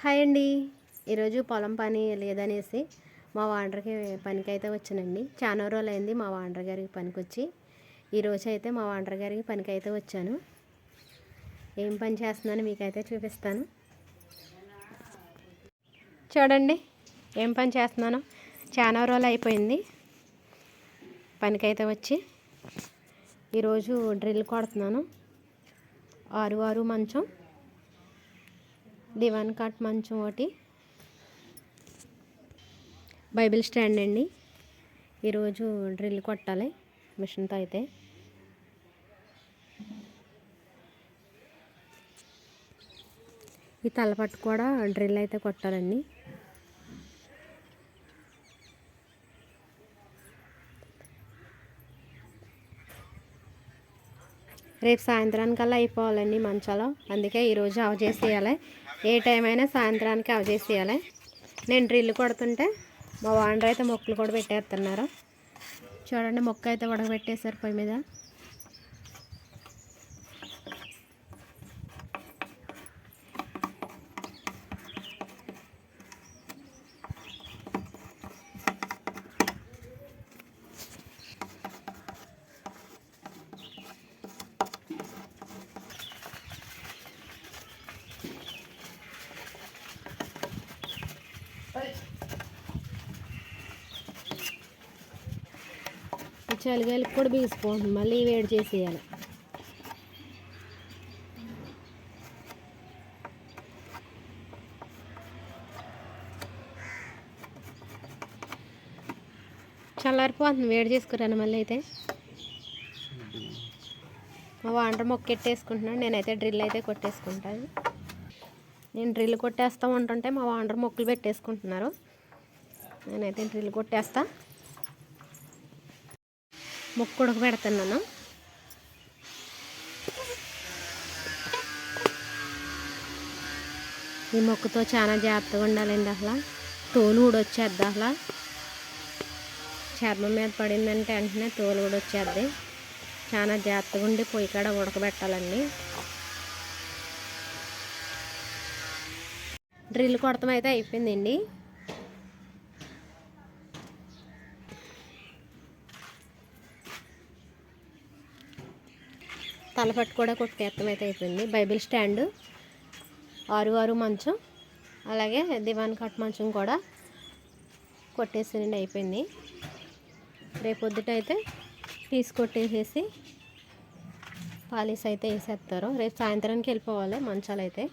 Hi అండి. ఈరోజు పొలం పని లేదనేసి మా వాండర్కి పనికి అయితే వచ్చానండి. చాలా రోజులు అయింది మా వాండర్ గారికి పనికి వచ్చి ఈరోజు అయితే మా వాండర్ గారికి పనికి అయితే వచ్చాను. ఏం పని చేస్తున్నాను మీకైతే చూపిస్తాను. చూడండి ఏం పని చేస్తున్నాను. చాలా రోజులు అయిపోయింది పనికైతే వచ్చి. ఈరోజు డ్రిల్ కొడుతున్నాను. ఆరు ఆరు మంచం. దివాన్ కాట్ మంచం ఒకటి. బైబిల్ స్టాండ్ అండి. ఈరోజు డ్రిల్ కొట్టాలి. మిషన్తో అయితే. ఈ తలపట్టు కూడా డ్రిల్ అయితే కొట్టాలండి. రేపు సాయంత్రానికల్లా అయిపోవాలండి మంచాలో. అందుకే ఈరోజు అవ చేసేయాలి. ఏ టైం అయినా సాయంత్రానికి అవ చేసేయాలి. నేను డ్రిల్ కొడుతుంటే మా వాండర్ అయితే మొక్కలు కూడా పెట్టేస్తున్నారు చూడండి మొక్క అయితే ఉడకబెట్టేశారు పొయ్యి మీద. ఈ కూడా బీసిపోతుంది మళ్ళీ వేడి చేసేయాలి. చల్లారిపోతుంది. వేడి చేసుకురాను మళ్ళీ అయితే. మా వాంటర్ మొక్క నేనైతే డ్రిల్ అయితే కొట్టేసుకుంటాను నేను డ్రిల్ కొట్టేస్తూ ఉంటుంటే మా వాండర్ మొక్కలు పెట్టేసుకుంటున్నారు. నేనైతే డ్రిల్ కొట్టేస్తా. ముక్కు ఉడక పెడుతున్నాను. ఈ మొక్కతో చాలా జాగ్రత్తగా ఉండాలండి అసలు. తోలు కూడా వచ్చేద్ది అసలు. చర్మం మీద పడిందంటే వెంటనే తోలు కూడా వచ్చేద్ది. చాలా జాగ్రత్తగా ఉండి పొయ్యి కాడ ఉడకబెట్టాలండి. డ్రిల్ కొడతాం అయితే అయిపోయిందండి. తలపట్టు కూడా కొట్టేత్తం అయితే అయిపోయింది. బైబిల్ స్టాండ్ ఆరు ఆరు మంచం అలాగే దివాన్ కట్ మంచం కూడా కొట్టేసేయండి అయిపోయింది. రేపొద్దుట అయితే పీస్ కొట్టేసేసి పాలిస్ అయితే వేసేస్తారు. రేపు సాయంత్రానికి వెళ్ళిపోవాలి మంచాలు అయితే